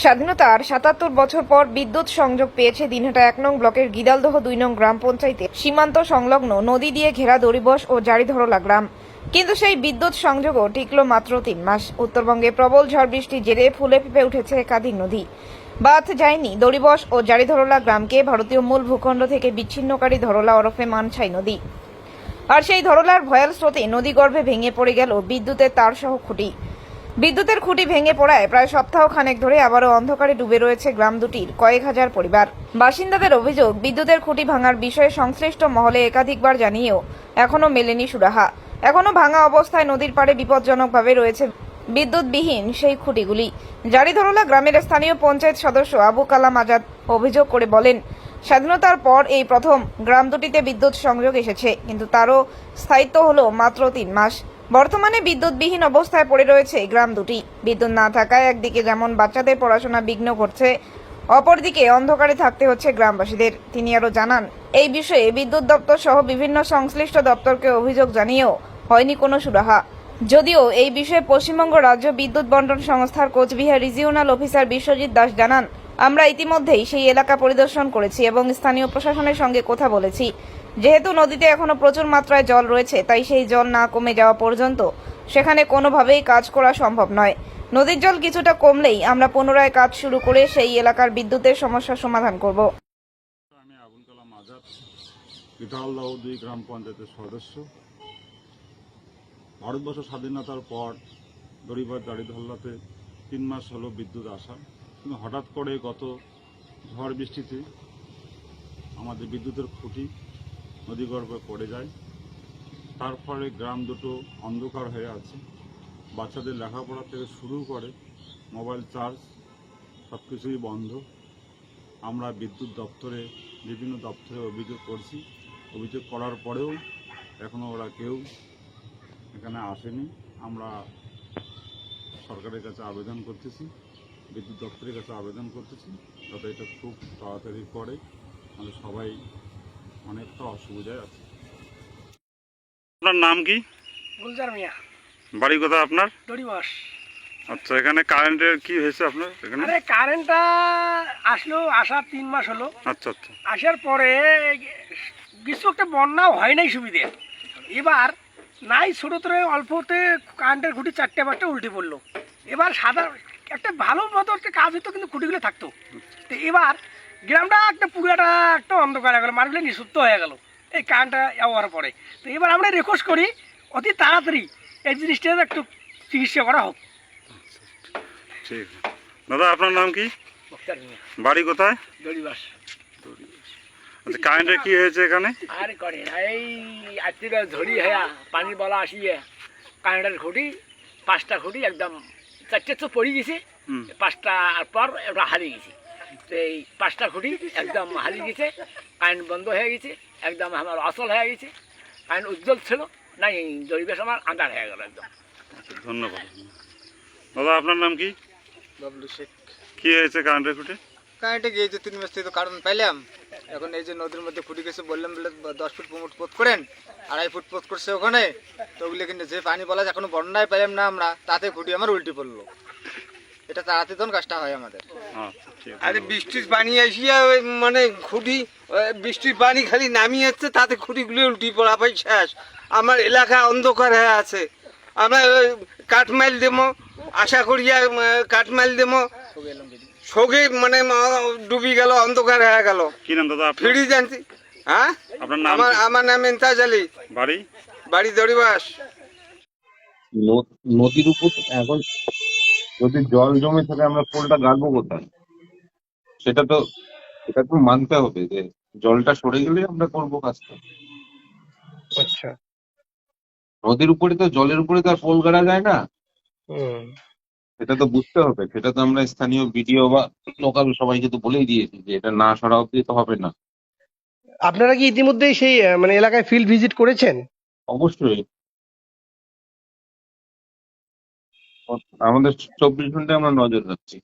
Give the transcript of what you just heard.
স্বাধীনতার সাতাত্তর বছর পর বিদ্যুৎ সংযোগ পেয়েছে দিনহাটা এক নং ব্লকের গিদালদহ দুই নং গ্রাম পঞ্চায়েতে। সীমান্ত সংলগ্ন নদী দিয়ে ঘেরা দরিবস ও জারিধরলা গ্রাম। কিন্তু সেই বিদ্যুৎ সংযোগও টিকল মাত্র তিন মাস। উত্তরবঙ্গে প্রবল ঝড় বৃষ্টির জেরে ফুলে ফেপে উঠেছে একাধিক নদী। বাদ যায়নি, দড়িবস ও জারিধরলা গ্রামকে ভারতীয় মূল ভূখণ্ড থেকে বিচ্ছিন্নকারী ধরলা ওরফে মানছাই নদী। আর সেই ধরলার ভয়াল স্রোতে নদীগর্ভে ভেঙে পড়ে গেল বিদ্যুতের তারসহ খুঁটি। বিদ্যুতের খুঁটি ভেঙে পড়ায় প্রায় সপ্তাহ খানেক ধরে আবারও অন্ধকারে ডুবে রয়েছে গ্রাম দুটির কয়েক হাজার পরিবার। বাসিন্দাদের অভিযোগ, বিদ্যুতের খুঁটি ভাঙার বিষয়ে সংশ্লিষ্ট মহলে একাধিকবার জানিয়েও এখনও মেলেনি সুরাহা। এখনও ভাঙা অবস্থায় নদীর পাড়ে বিপজ্জনকভাবে রয়েছে বিদ্যুৎবিহীন সেই খুঁটিগুলি। জারিধরলা গ্রামের স্থানীয় পঞ্চায়েত সদস্য আবু কালাম আজাদ অভিযোগ করে বলেন, স্বাধীনতার পর এই প্রথম গ্রাম দুটিতে বিদ্যুৎ সংযোগ এসেছে, কিন্তু তারও স্থায়িত্ব হলো মাত্র তিন মাস। বর্তমানে বিদ্যুৎবিহীন অবস্থায় পড়ে রয়েছে এই গ্রাম দুটি। বিদ্যুৎ না থাকায় একদিকে যেমন বাচ্চাদের পড়াশোনা বিঘ্ন ঘটছে, অপরদিকে অন্ধকারে থাকতে হচ্ছে গ্রামবাসীদের। তিনি আরও জানান, এই বিষয়ে বিদ্যুৎ দপ্তর সহ বিভিন্ন সংশ্লিষ্ট দপ্তরকে অভিযোগ জানিয়েও হয়নি কোনো সুরাহা। যদিও এই বিষয়ে পশ্চিমবঙ্গ রাজ্য বিদ্যুৎ বন্টন সংস্থার কোচবিহার রিজিওনাল অফিসার বিশ্বজিৎ দাস জানান আমরা ইতিমধ্যেই সেই এলাকা পরিদর্শন করেছি এবং স্থানীয় প্রশাসনের সঙ্গে কথা বলেছি। যেহেতু নদীতে এখনও প্রচুর মাত্রায় জল রয়েছে, তাই সেই জল না কমে যাওয়া পর্যন্ত সেখানে কোনোভাবেই কাজ করা সম্ভব নয়। নদীর জল কিছুটা কমলেই আমরা পুনরায় কাজ শুরু করে সেই এলাকার বিদ্যুতের সমস্যার সমাধান করব। আমি আজাদ দুই গ্রাম পঞ্চায়েতের সদস্য। ভারতবর্ষ স্বাধীনতার পর দড়িবার দাড়িধল্লাতে তিন মাস হলো বিদ্যুৎ আসা। হঠাৎ করে গত ঝড় বৃষ্টিতে আমাদের বিদ্যুতের খুঁটি নদীগর্ভে পড়ে যায়। তার ফলে গ্রাম দুটো অন্ধকার হয়ে আছে। বাচ্চাদের লেখাপড়া থেকে শুরু করে মোবাইল চার্জ সব কিছুই বন্ধ। আমরা বিদ্যুৎ দপ্তরে, বিভিন্ন দপ্তরে অভিযোগ করছি। অভিযোগ করার পরেও এখনও ওরা কেউ এখানে আসেনি। আমরা সরকারের কাছে আবেদন করতেছি। বিদ্যুৎ দপ্তরের কাছে আবেদন করতেছি যাতে এটা খুব তাড়াতাড়ি করে। তাহলে সবাই অনেকটা অসুবিধায় আছে। আপনার নাম কি? গুলজার মিয়া। বাড়ি কোথায় আপনার? মাস আচ্ছা এখানে কারেন্টের কি হয়েছে আপনার এখানে? আরে কারেন্টটা আসলো আসার তিন মাস হলো। আচ্ছা আচ্ছা। আসার পরে কিছু একটা বন্যাও হয় নাই সুবিধে। এবার নাই ছোটো অল্পতে কারেন্টের খুঁটি চারটে পাঁচটা উল্টে পড়ল। এবার সাদা একটা ভালো মতো একটা কাজ হতো কিন্তু খুঁটিগুলো থাকতো। তো এবার গ্রামটা একটা পুরাটা একটা অন্ধকার হয়ে গেলো মানুষগুলো নিঃসুপ্ত হয়ে গেল। এই কারেন্টটা যাওয়ার পরে। তো এবার আমরা রিকোয়েস্ট করি অতি তাড়াতাড়ি এই জিনিসটা একটু চিকিৎসা করা হোক। ঠিক। দাদা আপনার নাম কি? বাড়ি কোথায়? দড়িবাস। আচ্ছা কারেন্টের কি হয়েছে এখানে? আর করে এই আজকে ধরি হ্যাঁ পানি বলা আসিয়ে কারেন্টের খুঁটি পাঁচটা খুঁটি একদম চারটে তো পড়ে গেছে। পাঁচটা আর পর ওটা হারিয়ে গেছে। তো এই পাঁচটা খুঁটি একদম হারিয়ে গেছে কারেন্ট বন্ধ হয়ে গেছে একদম আমার অচল হয়ে গেছে কারেন্ট উজ্জ্বল ছিল নাই দরিবেশ আমার আন্ধার হয়ে গেল একদম। আচ্ছা, ধন্যবাদ। দাদা আপনার নাম কি? বাবলু শেখ। কি হয়েছে কারেন্টের খুঁটে কারেন্টে গিয়েছে তিন মাস থেকে তো কারণ পাইলাম। এখন এই যে নদীর মধ্যে ফুটে গেছে বললাম বলে দশ ফুট পনেরো পোত করেন আড়াই ফুট পোত করছে ওখানে। তো ওগুলো কিন্তু যে পানি বলা এখনও বন্যায় পাইলাম না আমরা তাতে ফুটি আমার উল্টি পড়ল। এটা তাড়াতাড়ি তখন কাজটা হয় আমাদের। আরে বৃষ্টির পানি আসিয়া মানে খুঁটি বৃষ্টির পানি খালি নামিয়ে যাচ্ছে তাতে খুঁটিগুলো উল্টি পড়া পাই শেষ। আমার এলাকা অন্ধকার হয়ে আছে। আমরা কাঠমাইল দেবো আশা করিয়া কাঠমাইল দেবো। সগে মানে ম- ডুবি গেল অন্ধকার হয়ে গেল। কি নাম দাদা ফিরি জানছি হ্যাঁ? আপনার নাম আমার আমার নাম ইন্তাজ আলী। বাড়ি? বাড়ি দড়িবাস ন- নদীর উপর এখন যদি জল জমে থাকে আমরা পোলটা গাড়বো কোথায়? সেটা তো এটা তো মানতে হবে যে জলটা সরে গেলে আমরা করব কাজটা। আচ্ছা। নদীর উপরে তো জলের উপরে তো আর পোল গাড়া যায় না। সেটা তো বুঝতে হবে। সেটা তো আমরা স্থানীয় বিডিও বা লোকাল সবাইকে তো বলেই দিয়েছি যে এটা না সরা অব্দি তো হবে না। আপনারা কি ইতিমধ্যেই সেই মানে এলাকায় ফিল্ড ভিজিট করেছেন? অবশ্যই। আমাদের চব্বিশ ঘন্টায় আমরা নজর রাখছি।